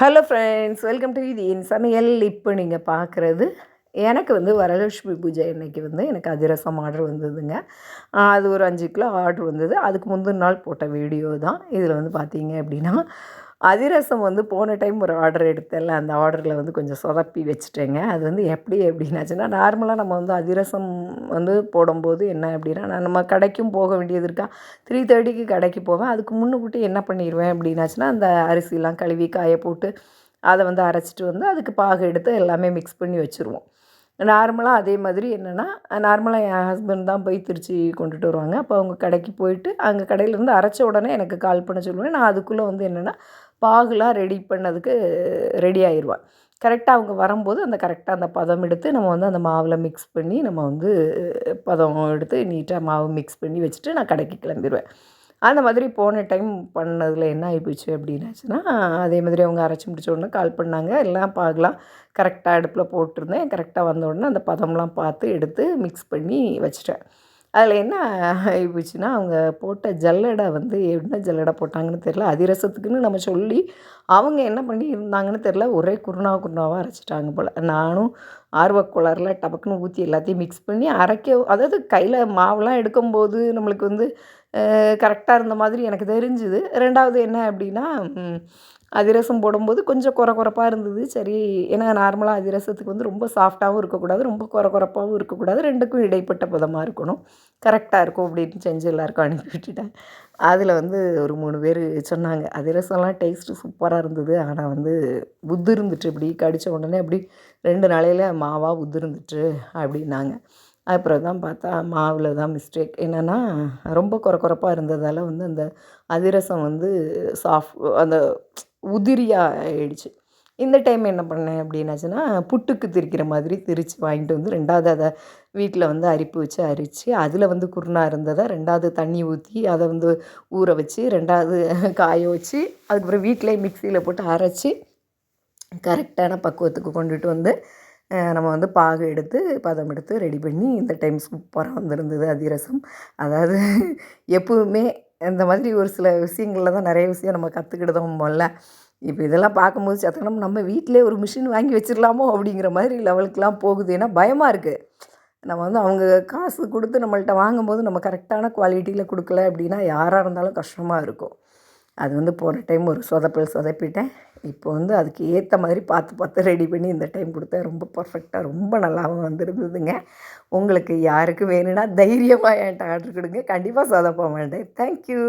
Hello friends welcome to இது என் சமையல். இப்போ நீங்கள் பார்க்குறது எனக்கு வந்து வரலட்சுமி பூஜை அன்னைக்கு வந்து எனக்கு அதிரசம் ஆர்டர் வந்ததுங்க. அது ஒரு அஞ்சு கிலோ ஆர்டர் வந்தது. அதுக்கு முந்தின நாள் போட்ட வீடியோ தான். இதில் வந்து பார்த்தீங்க அப்படின்னா அதிரசம் வந்து போன டைம் ஒரு ஆர்டர் எடுத்தேன்ல அந்த ஆர்டரில் வந்து கொஞ்சம் சொதப்பி வச்சுட்டேங்க. அது வந்து எப்படி எப்படின்னாச்சுன்னா நார்மலாக நம்ம வந்து அதிரசம் வந்து போடும்போது என்ன அப்படின்னா நான் நம்ம கடைக்கும் போக வேண்டியது இருக்கா? த்ரீ தேர்ட்டிக்கு கடைக்கு போவேன். அதுக்கு முன்னுக்கூட்டி என்ன பண்ணிடுவேன் அப்படின்னாச்சுன்னா அந்த அரிசிலாம் கழுவி காய போட்டு அதை வந்து அரைச்சிட்டு வந்து அதுக்கு பாகு எடுத்து எல்லாமே மிக்ஸ் பண்ணி வச்சுருவோம். நார்மலாக அதே மாதிரி என்னென்னா நார்மலாக என் ஹஸ்பண்ட் தான் போய் திருச்சி கொண்டுட்டு வருவாங்க. அப்போ அவங்க கடைக்கு போயிட்டு அங்கே கடையிலேருந்து அரைச்ச உடனே எனக்கு கால் பண்ண சொல்லுவேன். நான் அதுக்குள்ளே வந்து என்னென்னா பாகுலாம் ரெடி பண்ணதுக்கு ரெடி ஆயிடுவேன் கரெக்டாக அவங்க வரும்போது அந்த கரெக்டாக அந்த பதம் எடுத்து நம்ம வந்து அந்த மாவில் மிக்ஸ் பண்ணி நம்ம வந்து பதம் எடுத்து நீட்டாக மாவு மிக்ஸ் பண்ணி வச்சுட்டு நான் கடைக்கு கிளம்பிடுவேன் அந்த மாதிரி போன டைம் பண்ணதில் என்ன ஆகிப்போச்சு அப்படின்னாச்சுன்னா அதே மாதிரி அவங்க அரைச்சி முடிச்ச உடனே கால் பண்ணாங்க. எல்லாம் பார்க்கலாம் கரெக்டாக அடுப்பில் போட்டிருந்தேன். கரெக்டாக வந்த உடனே அந்த பதம்லாம் பார்த்து எடுத்து மிக்ஸ் பண்ணி வச்சிட்டேன். அதில் என்ன ஆகிப்போச்சுன்னா அவங்க போட்ட ஜல்லடை வந்து என்ன ஜல்லடை போட்டாங்கன்னு தெரில அதிரசத்துக்குன்னு நம்ம சொல்லி அவங்க என்ன பண்ணி இருந்தாங்கன்னு தெரில ஒரே குருணா குருணாவாக அரைச்சிட்டாங்க போல். நானும் ஆர்வக்குளரில் டபக்குன்னு ஊற்றி எல்லாத்தையும் மிக்ஸ் பண்ணி அரைக்க அதாவது கையில் மாவுலாம் எடுக்கும்போது நம்மளுக்கு வந்து கரெக்டாக இருந்த மாதிரி எனக்கு தெரிஞ்சுது. ரெண்டாவது என்ன அப்படின்னா அதிரசம் போடும்போது கொஞ்சம் குறை குறைப்பாக இருந்தது. சரி ஏன்னா நார்மலாக அதிரசத்துக்கு வந்து ரொம்ப சாஃப்டாகவும் இருக்கக்கூடாது ரொம்ப குறை குறைப்பாகவும் இருக்கக்கூடாது. ரெண்டுக்கும் இடைப்பட்ட பதமாக இருக்கணும். கரெக்டாக இருக்கும் அப்படின்னு செஞ்சு எல்லாருக்கும் அனுப்பி விட்டுட்டேன். அதில் வந்து ஒரு மூணு பேர் சொன்னாங்க. அதிரசம்லாம் டேஸ்ட்டு சூப்பராக இருந்தது. ஆனால் வந்து புத்து இருந்துட்டு இப்படி கடித்த உடனே அப்படி ரெண்டு நாளையில் மாவாக புத்து இருந்துட்டு அப்படின்னாங்க. அப்புறம் தான் பார்த்தா மாவில் தான் மிஸ்டேக் என்னென்னா ரொம்ப குறக்குறப்பாக இருந்ததால் வந்து அந்த அதிரசம் வந்து சாஃப்ட் அந்த உதிரியாக ஆயிடுச்சு. இந்த டைம் என்ன பண்ணேன் அப்படின்னாச்சுன்னா புட்டுக்கு திரிக்கிற மாதிரி திரித்து வாங்கிட்டு வந்து ரெண்டாவது அதை வீட்டில் வந்து அரிப்பு வச்சு அரித்து அதில் வந்து குருணா இருந்ததை ரெண்டாவது தண்ணி ஊற்றி அதை வந்து ஊற வச்சு ரெண்டாவது காய வச்சு அதுக்கப்புறம் வீட்டிலே மிக்சியில் போட்டு அரைச்சி கரெக்டான பக்குவத்துக்கு கொண்டுட்டு வந்து நம்ம வந்து பாகு எடுத்து பதம் எடுத்து ரெடி பண்ணி இந்த டைம் சூப்பராக வந்திருந்தது அதிரசம். அதாவது எப்போவுமே இந்த மாதிரி ஒரு சில விஷயங்களில் தான் நிறைய விஷயம் நம்ம கற்றுக்கிட்டதும் போல. இப்போ இதெல்லாம் பார்க்கும்போது சத்தனம் நம்ம வீட்டிலே ஒரு மிஷின் வாங்கி வச்சிடலாமோ அப்படிங்கிற மாதிரி லெவலுக்குலாம் போகுது. ஏன்னா பயமாக இருக்குது நம்ம வந்து அவங்க காசு கொடுத்து நம்மள்ட்ட வாங்கும்போது நம்ம கரெக்டான குவாலிட்டியில் கொடுக்கல அப்படின்னா யாராக இருந்தாலும் கஷ்டமாக இருக்கும். அது வந்து போன டைம் ஒரு சொதப்பல் சொதப்பிட்டேன். இப்போ வந்து அதுக்கு ஏற்ற மாதிரி பார்த்து பார்த்து ரெடி பண்ணி இந்த டைம் கொடுத்தேன். ரொம்ப பர்ஃபெக்டாக ரொம்ப நல்லாவும் வந்திருந்ததுங்க. உங்களுக்கு யாருக்கு வேணும்னா தைரியமாக என்கிட்ட ஆர்டர் கொடுங்க. கண்டிப்பாக சொதப்ப மாட்டேன். தேங்க்யூ